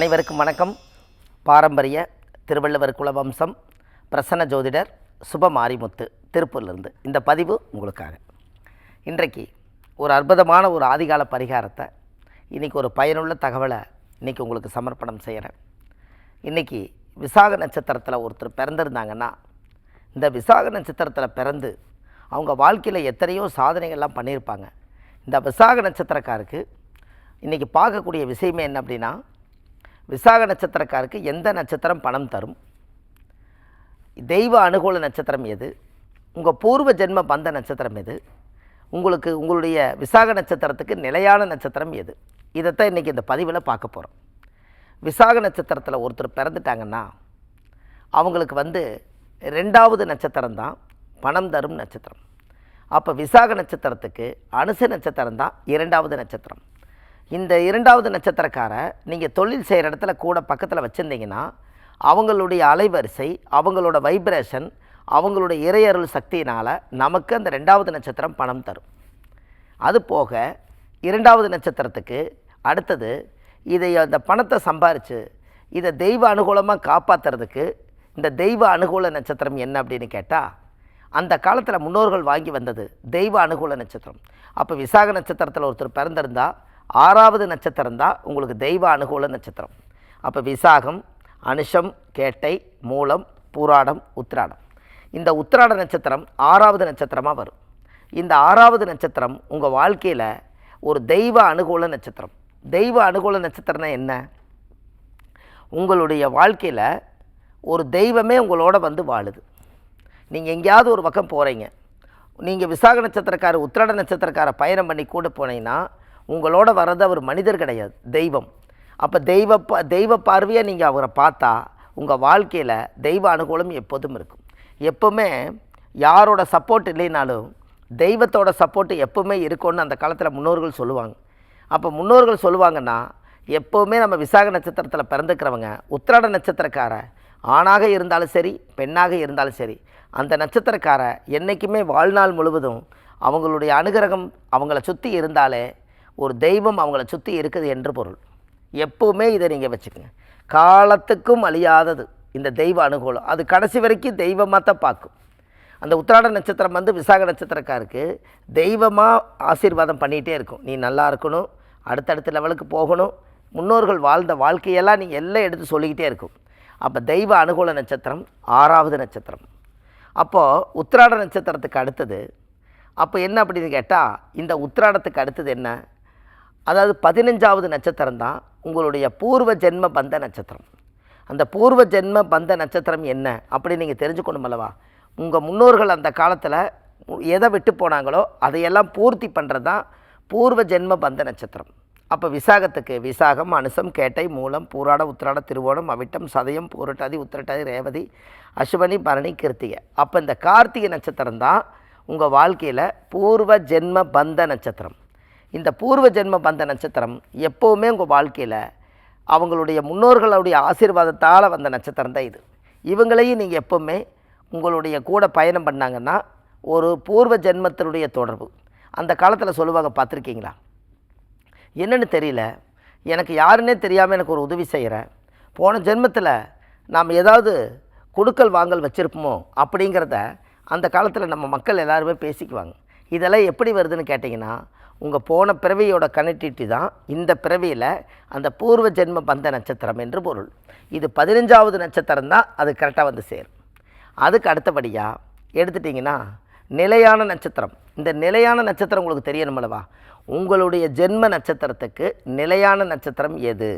அனைவருக்கும் வணக்கம். பாரம்பரிய திருவள்ளுவர் குலவம்சம் பிரசன்ன ஜோதிடர் சுப மாரிமுத்து திருப்பூர்லேருந்து இந்த பதிவு உங்களுக்காக. இன்றைக்கு ஒரு அற்புதமான ஒரு ஆதிகால பரிகாரத்தை இன்றைக்கி ஒரு பயனுள்ள தகவலை இன்றைக்கி உங்களுக்கு சமர்ப்பணம் செய்கிறேன். இன்றைக்கி விசாக நட்சத்திரத்தில் ஒருத்தர் பிறந்திருந்தாங்கன்னா இந்த விசாக நட்சத்திரத்தில் பிறந்து அவங்க வாழ்க்கையில் எத்தனையோ சாதனைகள்லாம் பண்ணியிருப்பாங்க. இந்த விசாக நட்சத்திரக்காருக்கு இன்றைக்கி பார்க்கக்கூடிய விஷயமே என்ன அப்படின்னா விசாக நட்சத்திரக்காருக்கு எந்த நட்சத்திரம் பணம் தரும்? தெய்வ அனுகூல நட்சத்திரம் எது? உங்கள் பூர்வ ஜென்ம பந்த நட்சத்திரம் எது? உங்களுக்கு உங்களுடைய விசாக நட்சத்திரத்துக்கு நிலையான நட்சத்திரம் எது? இதைத்தான் இன்றைக்கி இந்த பதிவில் பார்க்க போகிறோம் விசாக நட்சத்திரத்தில் ஒருத்தர் பிறந்துட்டாங்கன்னா அவங்களுக்கு வந்து ரெண்டாவது நட்சத்திரம் தான் பணம் தரும் நட்சத்திரம். அப்போ விசாக நட்சத்திரத்துக்கு அனுச நட்சத்திரம் தான் இரண்டாவது நட்சத்திரம். இந்த இரண்டாவது நட்சத்திரக்காரை நீங்கள் தொழில் செய்கிற இடத்துல கூட பக்கத்தில் வச்சுருந்தீங்கன்னா அவங்களுடைய அலைவரிசை அவங்களோட வைப்ரேஷன் அவங்களுடைய இறையருள் சக்தியினால் நமக்கு அந்த ரெண்டாவது நட்சத்திரம் பணம் தரும். அது போக இரண்டாவது நட்சத்திரத்துக்கு அடுத்தது இதை அந்த பணத்தை சம்பாரித்து இதை தெய்வ அனுகூலமாக காப்பாற்றுறதுக்கு இந்த தெய்வ அனுகூல நட்சத்திரம் என்ன அப்படின்னு கேட்டால் அந்த காலத்தில் முன்னோர்கள் வாங்கி வந்தது தெய்வ அனுகூல நட்சத்திரம். அப்போ விசாக நட்சத்திரத்தில் ஒருத்தர் பிறந்திருந்தால் ஆறாவது நட்சத்திரம் தான் உங்களுக்கு தெய்வ அனுகூல நட்சத்திரம். அப்போ விசாகம் அனுஷம் கேட்டை மூலம் பூராடம் உத்திராடம். இந்த உத்திராட நட்சத்திரம் ஆறாவது நட்சத்திரமாக வரும். இந்த ஆறாவது நட்சத்திரம் உங்கள் வாழ்க்கையில் ஒரு தெய்வ அனுகூல நட்சத்திரம். தெய்வ அனுகூல நட்சத்திரம்னா என்ன? உங்களுடைய வாழ்க்கையில் ஒரு தெய்வமே உங்களோட வந்து வாழுது. நீங்கள் எங்கேயாவது ஒரு பக்கம் போகிறீங்க நீங்கள் விசாக நட்சத்திரக்கார உத்திராட நட்சத்திரக்கார பயணம் பண்ணி கூட போனீங்கன்னா உங்களோட வர்றது அவர் மனிதர் கிடையாது தெய்வம். அப்போ தெய்வ ப- தெய்வ பார்வையை நீங்கள் அவரை பார்த்தா உங்கள் வாழ்க்கையில் தெய்வ அனுகூலம் எப்போதும் இருக்கும். எப்போவுமே யாரோட சப்போர்ட் இல்லைனாலும் தெய்வத்தோட சப்போர்ட் எப்போவுமே இருக்கும்னு அந்த காலத்தில் முன்னோர்கள் சொல்லுவாங்க. அப்போ முன்னோர்கள் சொல்லுவாங்கன்னா எப்போவுமே நம்ம விசாக நட்சத்திரத்தில் பிறந்துக்கிறவங்க உத்திராட நட்சத்திரக்கார ஆணாக இருந்தாலும் சரி பெண்ணாக இருந்தாலும் சரி அந்த நட்சத்திரக்கார என்றைக்குமே வாழ்நாள் முழுவதும் அவங்களுடைய அனுகிரகம் அவங்கள சுற்றி இருந்தாலே ஒரு தெய்வம் அவங்கள சுற்றி இருக்குது என்று பொருள். எப்போவுமே இதை நீங்கள் வச்சுக்கோங்க. காலத்துக்கும் அழியாதது இந்த தெய்வ அனுகூலம். அது கடைசி வரைக்கும் தெய்வமாக தான் பார்க்கும். அந்த உத்திராட நட்சத்திரம் வந்து விசாக நட்சத்திரக்காருக்கு தெய்வமாக ஆசீர்வாதம் பண்ணிகிட்டே இருக்கும். நீ நல்லா இருக்கணும் அடுத்தடுத்த லெவலுக்கு போகணும் முன்னோர்கள் வாழ்ந்த வாழ்க்கையெல்லாம் நீ எல்லாம் எடுத்து சொல்லிக்கிட்டே இருக்கும். அப்போ தெய்வ அனுகூல நட்சத்திரம் ஆறாவது நட்சத்திரம். அப்போது உத்திராட நட்சத்திரத்துக்கு அடுத்தது. அப்போ என்ன அப்படின்னு கேட்டால் இந்த உத்திராடத்துக்கு அடுத்தது என்ன? அதாவது பதினஞ்சாவது நட்சத்திரம் தான் உங்களுடைய பூர்வ ஜென்ம பந்த நட்சத்திரம். அந்த பூர்வ ஜென்ம பந்த நட்சத்திரம் என்ன அப்படி நீங்கள் தெரிஞ்சுக்கணும் அல்லவா? உங்கள் முன்னோர்கள் அந்த காலத்தில் எதை விட்டு போனாங்களோ அதையெல்லாம் பூர்த்தி பண்ணுறது தான் பூர்வ ஜென்ம பந்த நட்சத்திரம். அப்போ விசாகத்துக்கு விசாகம் அனுசம் கேட்டை மூலம் பூராட உத்திராட திருவோணம் அவிட்டம் சதயம் பூரட்டாதி உத்திரட்டாதி ரேவதி அசுவனி பரணி கிருத்திகை. அப்போ இந்த கார்த்திகை நட்சத்திரம் தான் உங்கள் வாழ்க்கையில் பூர்வ ஜென்ம பந்த நட்சத்திரம். இந்த பூர்வ ஜென்ம பந்த நட்சத்திரம் எப்போவுமே உங்கள் வாழ்க்கையில் அவங்களுடைய முன்னோர்களுடைய ஆசீர்வாதத்தால் வந்த நட்சத்திரம் தான் இது. இவங்களையும் நீங்கள் எப்போவுமே உங்களுடைய கூட பயணம் பண்ணாங்கன்னா ஒரு பூர்வ ஜென்மத்தினுடைய தொடர்பு. அந்த காலத்தில் சொல்லுவாங்க பார்த்துருக்கீங்களா? என்னென்னு தெரியல. எனக்கு யாருன்னே தெரியாமல் எனக்கு ஒரு உதவி செய்கிறேன் போன ஜென்மத்தில் நாம் ஏதாவது கொடுக்கல் வாங்கல் வச்சுருப்போமோ அப்படிங்கிறத அந்த காலத்தில் நம்ம மக்கள் எல்லாருமே பேசிக்குவாங்க. இதெல்லாம் எப்படி வருதுன்னு கேட்டிங்கன்னா உங்கள் போன பிறவியோட கனெக்டிவிட்டி தான் இந்த பிறவியில் அந்த பூர்வ ஜென்ம பந்த நட்சத்திரம் என்று பொருள். இது பதினஞ்சாவது நட்சத்திரம் தான் அது கரெக்டாக வந்து சேரும். அதுக்கு அடுத்தபடியாக எடுத்துட்டிங்கன்னா நிலையான நட்சத்திரம். இந்த நிலையான நட்சத்திரம் உங்களுக்கு தெரியணுமல்லவா உங்களுடைய ஜென்ம நட்சத்திரத்துக்கு நிலையான நட்சத்திரம் எது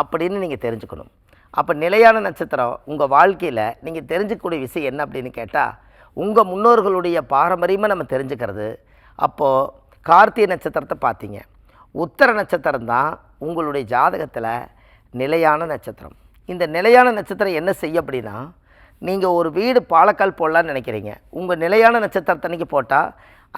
அப்படின்னு நீங்கள் தெரிஞ்சுக்கணும். அப்போ நிலையான நட்சத்திரம் உங்கள் வாழ்க்கையில் நீங்கள் தெரிஞ்சுக்கக்கூடிய விஷயம் என்ன அப்படின்னு கேட்டால் உங்கள் முன்னோர்களுடைய பாரம்பரியமாக நம்ம தெரிஞ்சுக்கிறது. அப்போது கார்த்திகை நட்சத்திரத்தை பார்த்தீங்க. உத்தர நட்சத்திரம் தான் உங்களுடைய ஜாதகத்தில் நிலையான நட்சத்திரம். இந்த நிலையான நட்சத்திரம் என்ன செய்ய அப்படின்னா நீங்கள் ஒரு வீடு பாலக்கால் போடலான்னு நினைக்கிறீங்க. உங்கள் நிலையான நட்சத்திரத்தன்னைக்கு போட்டால்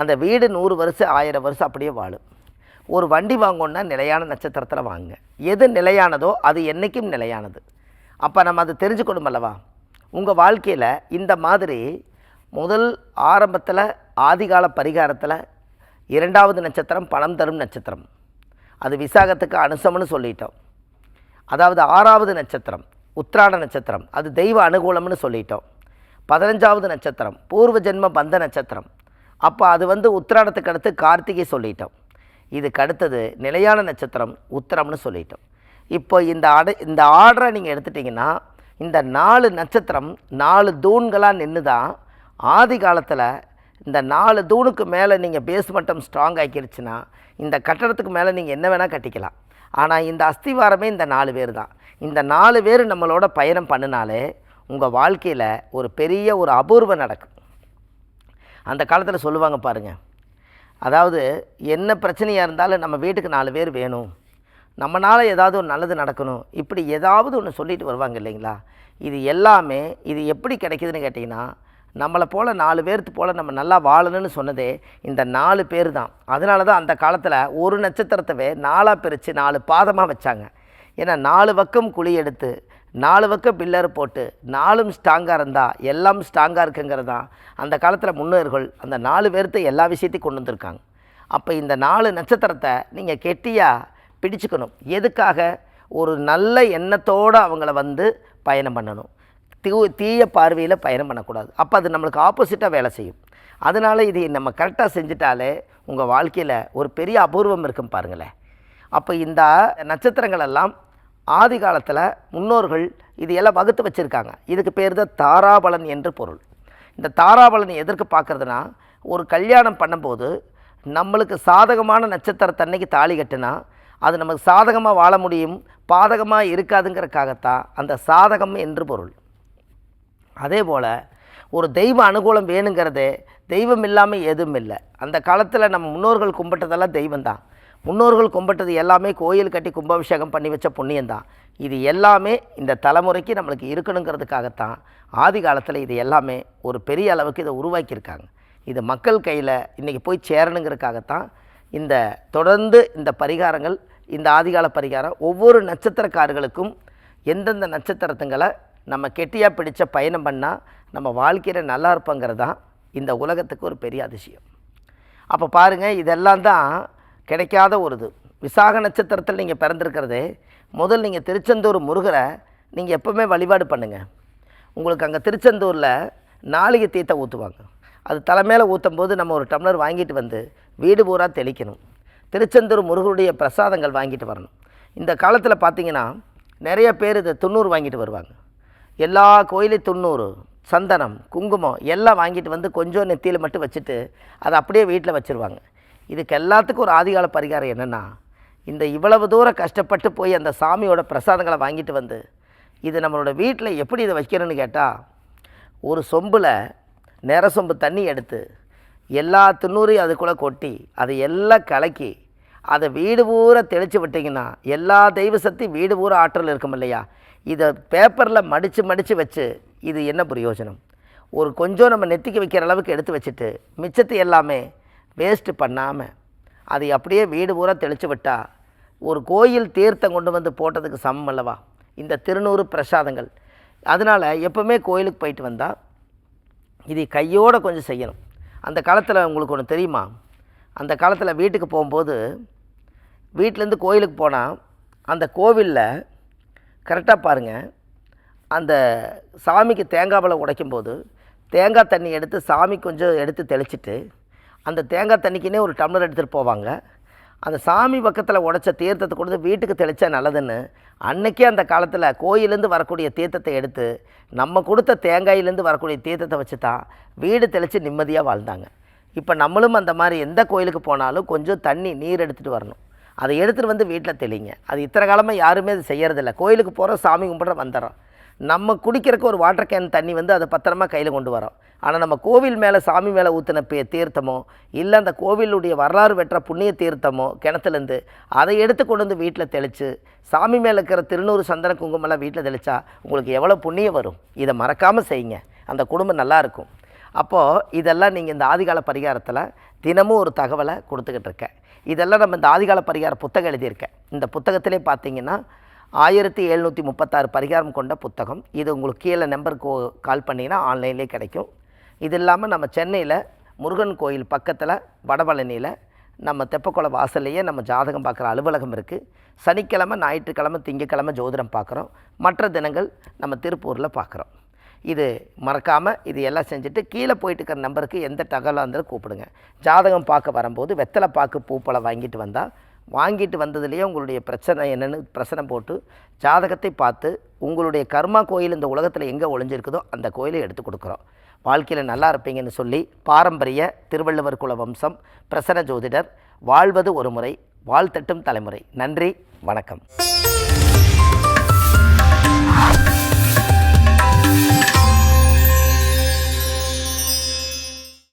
அந்த வீடு நூறு வருஷம் ஆயிரம் வருஷம் அப்படியே வாழும். ஒரு வண்டி வாங்கணுன்னா நிலையான நட்சத்திரத்தில் வாங்குங்க. எது நிலையானதோ அது என்றைக்கும் நிலையானது. அப்போ நம்ம அதை தெரிஞ்சுக்கணும் அல்லவா உங்கள் வாழ்க்கையில் இந்த மாதிரி முதல் ஆரம்பத்தில் ஆதிகால பரிகாரத்தில் இரண்டாவது நட்சத்திரம் பணம் தரும் நட்சத்திரம். அது விசாகத்துக்கு அனுசம்னு சொல்லிட்டோம். அதாவது ஆறாவது நட்சத்திரம் உத்திராட நட்சத்திரம் அது தெய்வ அனுகூலம்னு சொல்லிட்டோம். பதினஞ்சாவது நட்சத்திரம் பூர்வ ஜென்ம பந்த நட்சத்திரம். அப்போ அது வந்து உத்திராடத்துக்கு அடுத்து கார்த்திகை சொல்லிட்டோம். இதுக்கு அடுத்தது நிலையான நட்சத்திரம் உத்திரம்னு சொல்லிட்டோம். இப்போ இந்த அடை இந்த ஆர்டரை நீங்கள் எடுத்துட்டிங்கன்னா இந்த நாலு நட்சத்திரம் நாலு தூண்களாக நின்று தான் ஆதி காலத்தில் இந்த நாலு தூணுக்கு மேலே நீங்கள் பேஸ் மட்டம் ஸ்ட்ராங் ஆக்கிருச்சுன்னா இந்த கட்டடத்துக்கு மேலே நீங்கள் என்ன வேணால் கட்டிக்கலாம். ஆனால் இந்த அஸ்திவாரமே இந்த நாலு பேர் தான். இந்த நாலு பேர் நம்மளோட பயணம் பண்ணினாலே உங்கள் வாழ்க்கையில் ஒரு பெரிய ஒரு அபூர்வம் நடக்கும். அந்த காலத்தில் சொல்லுவாங்க பாருங்கள் அதாவது என்ன பிரச்சனையாக இருந்தாலும் நம்ம வீட்டுக்கு நாலு பேர் வேணும். நம்மளால் ஏதாவது ஒரு நல்லது நடக்கணும். இப்படி ஏதாவது ஒன்று சொல்லிட்டு வருவாங்க இல்லைங்களா? இது எல்லாமே இது எப்படி கிடைக்குதுன்னு கேட்டிங்கன்னா நம்மளை போல் நாலு பேர்த்து போல் நம்ம நல்லா வாழணும்னு சொன்னதே இந்த நாலு பேர் தான் அதனால தான் அந்த காலத்தில் ஒரு நட்சத்திரத்தவே நாலாக பிரித்து நாலு பாதமாக வச்சாங்க. ஏன்னா நாலு பக்கம் குழி எடுத்து நாலு பக்கம் பில்லர் போட்டு நாலும் ஸ்ட்ராங்காக இருந்தால் எல்லாம் ஸ்ட்ராங்காக இருக்குங்கிறது தான் அந்த காலத்தில் முன்னோர்கள் அந்த நாலு பேர்த்த எல்லா விஷயத்தையும் கொண்டு வந்திருக்காங்க. அப்போ இந்த நாலு நட்சத்திரத்தை நீங்கள் கெட்டியாக பிடிச்சுக்கணும். எதுக்காக? ஒரு நல்ல எண்ணத்தோடு அவங்கள வந்து பயணம் பண்ணணும். தீ தீய பார்வையில் பயணம் பண்ணக்கூடாது. அப்போ அது நம்மளுக்கு ஆப்போசிட்டாக வேலை செய்யும். அதனால் இது நம்ம கரெக்டாக செஞ்சிட்டாலே உங்கள் வாழ்க்கையில் ஒரு பெரிய அபூர்வம் இருக்கும் பாருங்களேன். அப்போ இந்த நட்சத்திரங்கள் எல்லாம் ஆதி காலத்தில் முன்னோர்கள் இது எல்லாம் வகுத்து வச்சுருக்காங்க. இதுக்கு பேர் தான் தாராபலன் என்று பொருள். இந்த தாராபலன் எதற்கு பார்க்குறதுனா ஒரு கல்யாணம் பண்ணும்போது நம்மளுக்கு சாதகமான நட்சத்திரத்தன்னைக்கு தாலி கட்டுனா அது நமக்கு சாதகமாக வாழ முடியும் பாதகமாக இருக்காதுங்கிறதுக்காகத்தான் அந்த சாதகம் என்று பொருள். அதே போல் ஒரு தெய்வ அனுகூலம் வேணுங்கிறது தெய்வம் இல்லாமல் எதுவும் இல்லை அந்த காலத்தில் நம்ம முன்னோர்கள் கும்பிட்டதெல்லாம் தெய்வம்தான். முன்னோர்கள் கும்பிட்டது எல்லாமே கோயில் கட்டி கும்பாபிஷேகம் பண்ணி வச்ச புண்ணியந்தான் இது எல்லாமே இந்த தலைமுறைக்கு நம்மளுக்கு இருக்கணுங்கிறதுக்காகத்தான் ஆதி காலத்தில் இது எல்லாமே ஒரு பெரிய அளவுக்கு இதை உருவாக்கியிருக்காங்க. இது மக்கள் கையில் இன்றைக்கி போய் சேரணுங்கிறதுக்காகத்தான் இந்த தொடர்ந்து இந்த பரிகாரங்கள் இந்த ஆதிகால பரிகாரம் ஒவ்வொரு நட்சத்திரக்காரர்களுக்கும் எந்தெந்த நட்சத்திரத்துங்களை நம்ம கெட்டியாக பிடிச்ச பயணம் பண்ணால் நம்ம வாழ்க்கையில் நல்லா இருப்போங்கிறது தான் இந்த உலகத்துக்கு ஒரு பெரிய அதிசயம். அப்போ பாருங்கள் இதெல்லாம் தான் கிடைக்காத ஒரு இது. விசாக நட்சத்திரத்தில் நீங்கள் பிறந்திருக்கிறது முதல் நீங்கள் திருச்செந்தூர் முருகரை நீங்கள் எப்போவுமே வழிபாடு பண்ணுங்கள் உங்களுக்கு அங்கே திருச்செந்தூரில் நாளிகை தீர்த்தம் ஊற்றுவாங்க அது தலைமையில் ஊற்றும் போது நம்ம ஒரு டம்ளர் வாங்கிட்டு வந்து வீடு பூரா தெளிக்கணும். திருச்செந்தூர் முருகனுடைய பிரசாதங்கள் வாங்கிட்டு வரணும். இந்த காலத்தில் பார்த்தீங்கன்னா நிறைய பேர் இதை துண்ணூறு வாங்கிட்டு வருவாங்க. எல்லா கோயிலையும் துண்ணூறு சந்தனம் குங்குமம் எல்லாம் வாங்கிட்டு வந்து கொஞ்சம் நெத்தியில் மட்டும் வச்சுட்டு அதை அப்படியே வீட்டில் வச்சுருவாங்க. இதுக்கு எல்லாத்துக்கும் ஒரு ஆதிகால பரிகாரம் என்னென்னா இந்த இவ்வளவு தூரம் கஷ்டப்பட்டு போய் அந்த சாமியோட பிரசாதங்களை வாங்கிட்டு வந்து இது நம்மளோட வீட்டில் எப்படி இதை வைக்கிறேன்னு கேட்டால் ஒரு சொம்பில் நிற சொம்பு தண்ணி எடுத்து எல்லா துண்ணூரையும் அதுக்குள்ளே கொட்டி அதை எல்லாம் கலக்கி அதை வீடு பூரா தெளித்து விட்டிங்கன்னா எல்லா தெய்வ சக்தி வீடு பூரா ஆற்றல் இருக்கும் இல்லையா? இதை பேப்பரில் மடித்து மடித்து வச்சு இது என்ன பிரயோஜனம்? ஒரு கொஞ்சம் நம்ம நெத்திக்கு வைக்கிற அளவுக்கு எடுத்து வச்சுட்டு மிச்சத்தை எல்லாமே வேஸ்ட்டு பண்ணாமல் அதை அப்படியே வீடு பூரா தெளித்து விட்டா ஒரு கோயில் தீர்த்தம் கொண்டு வந்து போட்டதுக்கு சமம் அல்லவா? இந்த திருநூறு பிரசாதங்கள். அதனால் எப்போவுமே கோயிலுக்கு போயிட்டு வந்தால் இது கையோடு கொஞ்சம் செய்யணும். அந்த காலத்தில் உங்களுக்கு ஒன்று தெரியுமா? அந்த காலத்தில் வீட்டுக்கு போகும்போது வீட்டிலேருந்து கோயிலுக்கு போனால் அந்த கோவிலில் கரெக்டாக பாருங்கள் அந்த சாமிக்கு தேங்காய் பழம் உடைக்கும்போது தேங்காய் தண்ணி எடுத்து சாமி கொஞ்சம் எடுத்து தெளிச்சிட்டு அந்த தேங்காய் தண்ணிக்குன்னே ஒரு டம்ளர் எடுத்துகிட்டு போவாங்க. அந்த சாமி பக்கத்தில் உடைச்ச தீர்த்தத்தை கொடுத்து வீட்டுக்கு தெளித்தா நல்லதுன்னு அன்னைக்கே அந்த காலத்தில் கோயிலேருந்து வரக்கூடிய தீர்த்தத்தை எடுத்து நம்ம கொடுத்த தேங்காயிலேருந்து வரக்கூடிய தீர்த்தத்தை வச்சு தான் வீடு தெளித்து நிம்மதியாக வாழ்ந்தாங்க. இப்போ நம்மளும் அந்த மாதிரி எந்த கோயிலுக்கு போனாலும் கொஞ்சம் தண்ணி நீர் எடுத்துகிட்டு வரணும். அதை எடுத்துகிட்டு வந்து வீட்டில் தெளிங்க. அது இத்தனை காலமாக யாருமே அது செய்யறதில்ல. கோயிலுக்கு போகிறோம் சாமி கும்பிட்ற வந்துடுறோம். நம்ம குடிக்கிறக்கு ஒரு வாட்டர் கேன் தண்ணி வந்து அதை பத்திரமா கையில் கொண்டு வரோம். ஆனால் நம்ம கோவில் மேலே சாமி மேலே ஊற்றின பே தீர்த்தமோ இல்லை அந்த கோவிலுடைய வரலாறு பெற்ற புண்ணிய தீர்த்தமோ கிணத்துலேருந்து அதை எடுத்து கொண்டு வந்து வீட்டில் தெளித்து சாமி மேலே இருக்கிற திருநூறு சந்தன குங்குமெல்லாம் வீட்டில் தெளித்தா உங்களுக்கு எவ்வளோ புண்ணியம் வரும்? இதை மறக்காமல் செய்யுங்க. அந்த குடும்பம் நல்லாயிருக்கும் அப்போது இதெல்லாம் நீங்கள் இந்த ஆதிகால பரிகாரத்தில் தினமும் ஒரு தகவலை கொடுத்துக்கிட்டு இருக்கேன். இதெல்லாம் நம்ம இந்த ஆதிகால பரிகார புத்தகம் எழுதியிருக்கேன். இந்த புத்தகத்திலே பார்த்தீங்கன்னா ஆயிரத்தி எழுநூற்றி முப்பத்தாறு பரிகாரம் கொண்ட புத்தகம். இது உங்களுக்கு கீழே நம்பருக்கு கால் பண்ணிங்கன்னா ஆன்லைன்லேயே கிடைக்கும். இது இல்லாமல் நம்ம சென்னையில் முருகன் கோயில் பக்கத்தில் வடபழனியில் நம்ம தெப்பக்குள வாசல்லையே நம்ம ஜாதகம் பார்க்குற அலுவலகம் இருக்குது சனிக்கிழமை ஞாயிற்றுக்கிழமை திங்கக்கிழமை ஜோதிடம் பார்க்குறோம். மற்ற தினங்கள் நம்ம திருப்பூரில் பார்க்குறோம். இது மறக்காமல் இது எல்லாம் செஞ்சுட்டு கீழே போயிட்டு இருக்கிற நம்பருக்கு எந்த தகவலாக இருந்தாலும் கூப்பிடுங்க. ஜாதகம் பார்க்க வரும்போது வெத்தலை பாக்கு பூப்பழம் வாங்கிட்டு வந்தால் வாங்கிட்டு வந்ததுலேயே உங்களுடைய பிரச்சனை என்னென்னு பிரச்சனை போட்டு ஜாதகத்தை பார்த்து உங்களுடைய கர்மா கோயில் இந்த உலகத்தில் எங்கே ஒளிஞ்சிருக்குதோ அந்த கோயிலை எடுத்து கொடுக்குறோம். வாழ்க்கையில் நல்லா இருப்பீங்கன்னு சொல்லி பாரம்பரிய திருவள்ளுவர் குல வம்சம் பிரசன்ன ஜோதிடர் வாழ்வது ஒரு முறை வாழ்த்தட்டும் தலைமுறை. நன்றி வணக்கம்.